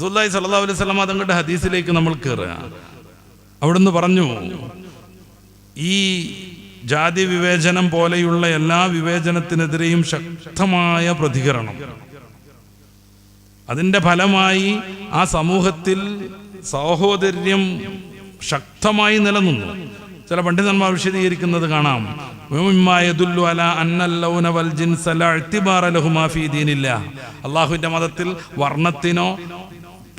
റസൂല്ലായി സല്ലാ അലൈഹി സ്വലാം അതങ്ങളുടെ ഹദീസിലേക്ക് നമ്മൾ കയറുക അവിടുന്ന് പറഞ്ഞു ഈ ജാതി വിവേചനം പോലെയുള്ള എല്ലാ വിവേചനത്തിനെതിരെയും ശക്തമായ പ്രതികരണം. അതിന്റെ ഫലമായി ആ സമൂഹത്തിൽ സഹോദര്യം ശക്തമായി നിലനിന്നു. ചില പണ്ഡിതന്മാർ വിശദീകരിക്കുന്നത് കാണാം. അള്ളാഹുവിന്റെ മതത്തിൽ വർണത്തിനോ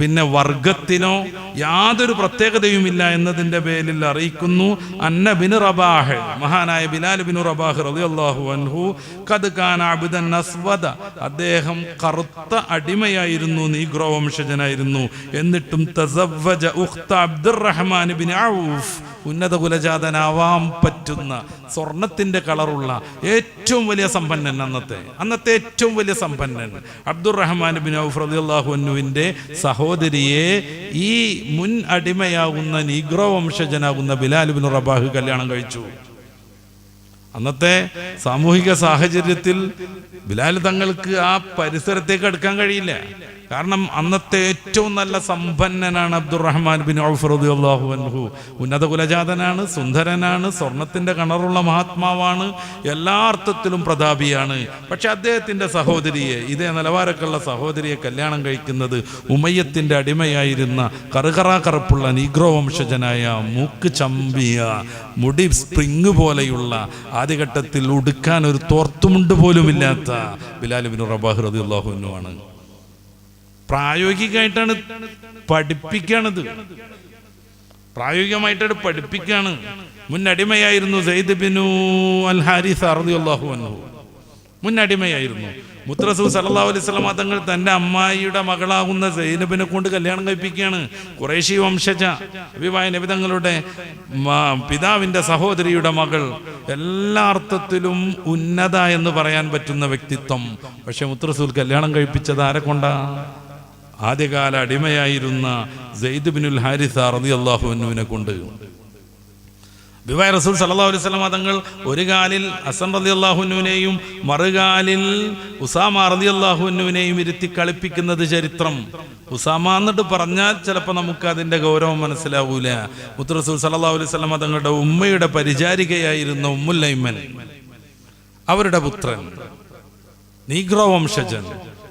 പിന്നെ വർഗത്തിനോ യാതൊരു പ്രത്യേകതയുമില്ല എന്നതിന്റെ പേരിൽ അറിയിക്കുന്നു. അന്ന ബിൻ റബാഹ് മഹാനായ ബിലാൽ ബിൻ റബാഹ് റളിയല്ലാഹു അൻഹു ഖദ് കാന അബ്ദൻ അസ്വദ അദ്ദേഹം കറുത്ത അടിമയായിരുന്നു നീഗ്രോ വംശജനായിരുന്നു എന്നിട്ടും തസവ്വജ ഉഖ്ത അബ്ദുറഹ്മാൻ ബിൻ ഔഫ് ഉന്നത കുലജാതനാവാൻ പറ്റുന്ന സ്വർണത്തിന്റെ കളറുള്ള ഏറ്റവും വലിയ സമ്പന്നൻ അന്നത്തെ. അന്നത്തെ ഏറ്റവും വലിയ സമ്പന്നൻ. അബ്ദുറഹ്മാൻ ബിൻ ഔഫ് സഹോദരിയെ ഈ മുൻ അടിമയാകുന്ന നീഗ്രോ വംശജനാകുന്ന ബിലാൽ ബിൻ റബാഹ് കല്യാണം കഴിച്ചു. അന്നത്തെ സാമൂഹിക സാഹചര്യത്തിൽ ബിലാൽ തങ്ങൾക്ക് ആ പരിസരത്തേക്ക് അടുക്കാൻ കഴിയില്ല. കാരണം അന്നത്തെ ഏറ്റവും നല്ല സമ്പന്നനാണ് അബ്ദുറഹ്മാൻ ബിൻ ഔഫറുദ് റളിയല്ലാഹു അൻഹു. ഉന്നത കുലജാതനാണ് സുന്ദരനാണ് സ്വർണത്തിന്റെ കണറുള്ള മഹാത്മാവാണ് എല്ലാ അർത്ഥത്തിലും പ്രതാപിയാണ്. പക്ഷെ അദ്ദേഹത്തിന്റെ സഹോദരിയെ ഇതേ നിലവാരക്കുള്ള സഹോദരിയെ കല്യാണം കഴിക്കുന്നത് ഉമയ്യത്തിന്റെ അടിമയായിരുന്ന കറുകറ കറുപ്പുള്ള നീഗ്രോ വംശജനായ മൂക്ക് ചമ്പിയ മുടി സ്പ്രിങ് പോലെയുള്ള ആദ്യഘട്ടത്തിൽ ഉടുക്കാൻ ഒരു തോർത്തുമുണ്ട് പോലുമില്ലാത്ത ബിലാലിബിൻ ബിൻ റബാഹ് അൻഹു ആണ്. പ്രായോഗികമായിട്ടാണ് പഠിപ്പിക്കണത്. പ്രായോഗികമായിട്ടാണ് പഠിപ്പിക്കാണ്. മുൻ അടിമയായിരുന്നു സെയ്ദ് ബിനു അൽ ഹാരിസ് റളിയല്ലാഹു അൻഹു. മുൻ അടിമയായിരുന്നു മുത്തറസൂ സല്ലല്ലാഹു അലൈഹി വസല്ലം തങ്ങൾ തന്റെ അമ്മായിയുടെ മകളാകുന്ന സൈനബിനെ കൊണ്ട് കല്യാണം കഴിപ്പിക്കുകയാണ്. കുറേശി വംശജ അഭിവായ നബി തങ്ങളുടെ പിതാവിന്റെ സഹോദരിയുടെ മകൾ. എല്ലാ അർത്ഥത്തിലും ഉന്നത എന്ന് പറയാൻ പറ്റുന്ന വ്യക്തിത്വം. പക്ഷെ മുത്രസൂൽ കല്യാണം കഴിപ്പിച്ചത് ആരെ കൊണ്ടാ? ആദ്യകാല അടിമയായിരുന്ന സെയ്ദ് ബിനുൽ ഹാരിസ റളിയല്ലാഹു അള്ളാഹുവിനെ കൊണ്ട്. വിവാഹ റസൂൽ സല്ലല്ലാഹു അലൈഹി വസല്ലം തങ്ങൾ ഒരു കാലിൽ അസൻ റതി അള്ളാഹുനുവിനെയും മറുകാലിൽ ഉസാമ റതി അള്ളാഹുനുവിനെയും ഇരുത്തി കളിപ്പിക്കുന്നത് ചരിത്രം. ഉസാമ എന്നിട്ട് പറഞ്ഞാൽ ചിലപ്പോൾ നമുക്ക് അതിന്റെ ഗൗരവം മനസ്സിലാവൂല. മുത്ത് റസൂൽ സല്ലല്ലാഹു അലൈഹി വസല്ലം തങ്ങളുടെ ഉമ്മയുടെ പരിചാരികയായിരുന്ന ഉമ്മുല്ലൈമൻ അവരുടെ പുത്രൻ. Negro വംശജൻ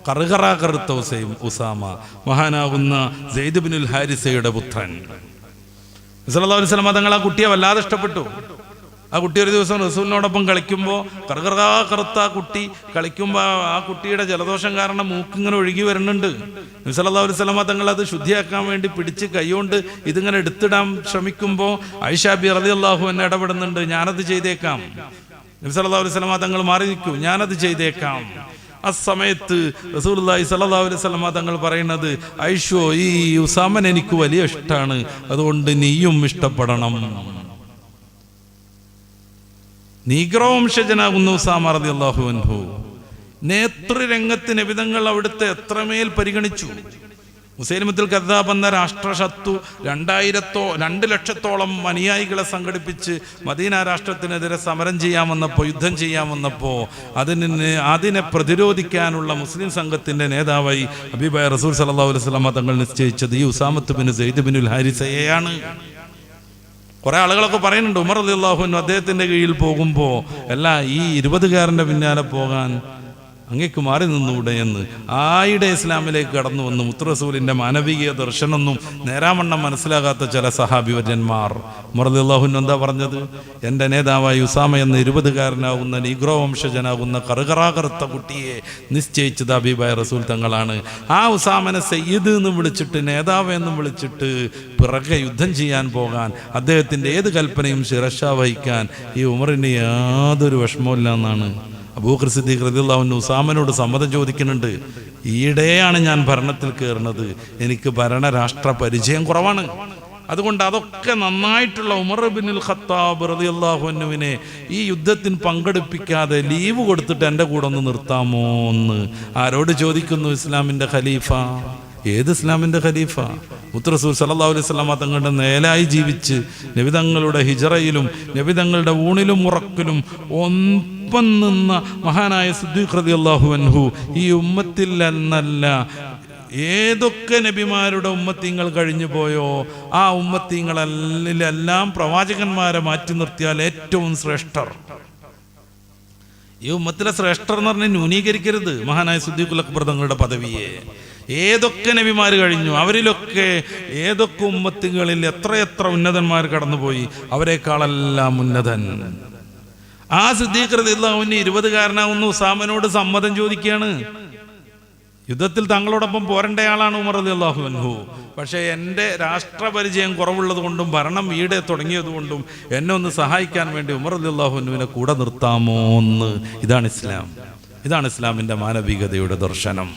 കറുകറ Usama. മഹാനാകുന്ന ജെയ്ദുബിനുൽ ഹാരിസയുടെ പുത്രൻ. അലൈഹി വസല്ലം തങ്ങൾ ആ കുട്ടിയെ വല്ലാതെ ഇഷ്ടപ്പെട്ടു. ആ കുട്ടി ഒരു ദിവസം റസൂലിനോടൊപ്പം കളിക്കുമ്പോൾ കറുകറാ കറുത്ത ആ കുട്ടി കളിക്കുമ്പോൾ ആ കുട്ടിയുടെ ജലദോഷം കാരണം മൂക്കിങ്ങനെ ഒഴുകി വരുന്നുണ്ട്. സല്ലല്ലാഹു അലൈഹി വസല്ലം തങ്ങൾ അത് ശുദ്ധിയാക്കാൻ വേണ്ടി പിടിച്ച് കൈകൊണ്ട് ഇതിങ്ങനെ എടുത്തിടാൻ ശ്രമിക്കുമ്പോൾ ഐഷാബി റളിയല്ലാഹു എന്നെ ഇടപെടുന്നുണ്ട് ഞാനത് ചെയ്തേക്കാം. നിസലല്ലാ ഒരു അലൈഹി തങ്ങൾ മാറി നിൽക്കൂ ഞാനത് ചെയ്തേക്കാം. ആ സമയത്ത് അലൈഹി വസല്ലം തങ്ങൾ പറയുന്നത് ഐഷോ ഈ ഉസാമൻ എനിക്ക് വലിയ ഇഷ്ടമാണ്. അതുകൊണ്ട് നീയും ഇഷ്ടപ്പെടണം. നീഗ്രോ ഉസാമ ഉസാമ അള്ളാഹു അൻഹു നേതൃരംഗത്ത് നബിതങ്ങൾ അവിടുത്തെ എത്രമേൽ പരിഗണിച്ചു? മുസൈലിമത്തിൽ കദ്ദാബ് എന്ന രാഷ്ട്രശത്രു രണ്ടായിരത്തോ രണ്ട് ലക്ഷത്തോളം അനുയായികളെ സംഘടിപ്പിച്ച് മദീന രാഷ്ട്രത്തിനെതിരെ സമരം ചെയ്യാമെന്നപ്പോൾ യുദ്ധം ചെയ്യാമെന്നപ്പോൾ അതിന് അതിനെ പ്രതിരോധിക്കാനുള്ള മുസ്ലിം സംഘത്തിന്റെ നേതാവായി അബീബായ റസൂൽ സല്ലല്ലാഹു അലൈഹി വസല്ലം തങ്ങൾ നിശ്ചയിച്ചത് ഈ ഉസാമത്ത് ബിൻ സെയ്ദ് ബിനുൽ ഹാരിസയെയാണ്. കുറെ ആളുകളൊക്കെ പറയുന്നുണ്ട് ഉമർ അള്ളാഹുൻ അദ്ദേഹത്തിന്റെ കീഴിൽ പോകുമ്പോൾ അല്ല ഈ ഇരുപതുകാരന്റെ പിന്നാലെ പോകാൻ അങ്ങേക്ക് മാറി നിന്നൂടെ എന്ന്. ആയിടെ ഇസ്ലാമിലേക്ക് കടന്നു വന്ന്. മുത്തുറസൂലിന്റെ മാനവിക ദർശനമൊന്നും നേരാമണ്ണം മനസ്സിലാകാത്ത ചില സഹാബിവര്യന്മാർ മുറദുല്ലാഹുൻ എന്താ പറഞ്ഞത്? എന്റെ നേതാവായ ഉസാമ എന്ന ഇരുപതുകാരനാകുന്ന നീഗ്രോ വംശജനാകുന്ന കറുകറാകറുത്ത കുട്ടിയെ നിശ്ചയിച്ചത് അബീബായ റസൂൽ തങ്ങളാണ്. ആ ഉസാമനെ സയ്യിദ് എന്ന് വിളിച്ചിട്ട് നേതാവ് എന്നും വിളിച്ചിട്ട് പിറകെ യുദ്ധം ചെയ്യാൻ പോകാൻ അദ്ദേഹത്തിന്റെ ഏത് കൽപ്പനയും ശിരക്ഷ വഹിക്കാൻ ഈ ഉമറിന് യാതൊരു വിഷമമില്ല എന്നാണ് അബൂഖർ സിദ്ദീഖ് റളിയല്ലാഹു ഉസാമനോട് സമ്മതം ചോദിക്കുന്നുണ്ട് ഈയിടെയാണ് ഞാൻ ഭരണത്തിൽ കയറുന്നത് എനിക്ക് ഭരണ രാഷ്ട്ര പരിചയം കുറവാണ്. അതുകൊണ്ട് അതൊക്കെ നന്നായിട്ടുള്ള ഉമർ ബിനുൽ ഖത്താബ് അൻഹുവിനെ ഈ യുദ്ധത്തിന് പങ്കെടുപ്പിക്കാതെ ലീവ് കൊടുത്തിട്ട് എന്റെ കൂടെ ഒന്ന് നിർത്താമോ എന്ന് ആരോട് ചോദിക്കുന്നു ഇസ്ലാമിന്റെ ഖലീഫ? ഏത് ഇസ്ലാമിന്റെ ഖലീഫ? മുത്തറസൂർ സല്ലല്ലാഹു അലൈഹി വസല്ലമ തങ്ങളുടെ നേലായി ജീവിച്ച് നബിതങ്ങളുടെ ഹിജറയിലും നബിതങ്ങളുടെ ഊണിലും ഉറക്കിലും ഒപ്പം നിന്ന മഹാനായ സിദ്ദീഖ് റളിയല്ലാഹു അൻഹു ഈ ഉമ്മത്തിൽ എന്നല്ല. ഏതൊക്കെ നബിമാരുടെ ഉമ്മത്തിങ്ങൾ കഴിഞ്ഞു പോയോ ആ ഉമ്മത്തിങ്ങളെല്ലാം പ്രവാചകന്മാരെ മാറ്റി നിർത്തിയാൽ ഏറ്റവും ശ്രേഷ്ഠർ. ഈ ഉമ്മത്തിലെ ശ്രേഷ്ഠർ എന്ന് പറഞ്ഞാൽ ന്യൂനീകരിക്കരുത് മഹാനായ സുദ്ദീഖുൽ അക്ബർ തങ്ങളുടെ പദവിയെ. ഏതൊക്കെ നബിമാർ കഴിഞ്ഞു അവരിലൊക്കെ ഏതൊക്കെ ഉമ്മത്തുകളിൽ എത്രയെത്ര ഉന്നതന്മാർ കടന്നുപോയി അവരെക്കാളെല്ലാം ഉന്നതൻ. ആ സിദ്ദീഖ്റതിന് ഇരുപതുകാരനാവുന്ന. ഉസാമനോട് സമ്മതം ചോദിക്കുകയാണ്. യുദ്ധത്തിൽ തങ്ങളോടൊപ്പം പോരണ്ടയാളാണ് ഉമർ അലി അള്ളാഹു അൻഹു. പക്ഷേ എന്റെ രാഷ്ട്രപരിചയം കുറവുള്ളത് കൊണ്ടും ഭരണം ഈടെ തുടങ്ങിയത് കൊണ്ടും എന്നെ ഒന്ന് സഹായിക്കാൻ വേണ്ടി ഉമർ അലി അള്ളാഹു അൻഹുവിനെ കൂടെ നിർത്താമോ എന്ന്. ഇതാണ് ഇസ്ലാം. ഇതാണ് ഇസ്ലാമിന്റെ മാനവികതയുടെ ദർശനം.